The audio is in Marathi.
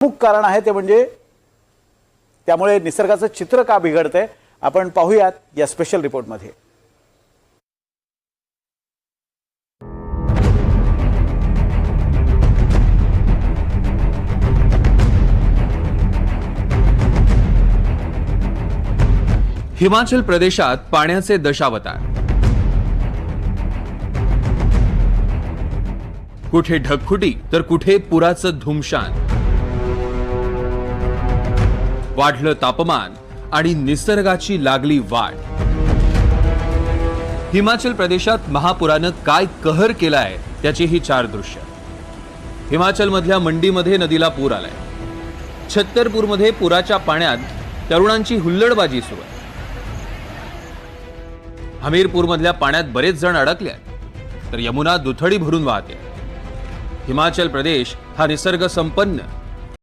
प्रमुख कारण आहे ते म्हणजे त्यामुळे निसर्गाचं चित्र का बिघडतंय आपण पाहूयात या स्पेशल रिपोर्टमध्ये हिमाचल प्रदेशात पाण्याचे दशावतार. कुठे ढगफुटी तर कुठे पुराचं धुमशान. वाढलं तापमान आणि निसर्गाची लागली वाढ. हिमाचल प्रदेशात महापुरानं काय कहर केलाय त्याची ही चार दृश्य. हिमाचल मधल्या मंडीमध्ये नदीला पूर आलाय. छत्तरपूरमध्ये पुराच्या पाण्यात तरुणांची हुल्लडबाजी सुरू आहे. हमीरपूरमधल्या पाण्यात बरेच जण अडकले तर यमुना दुथडी भरून वाहते. हिमाचल प्रदेश हा निसर्ग संपन्न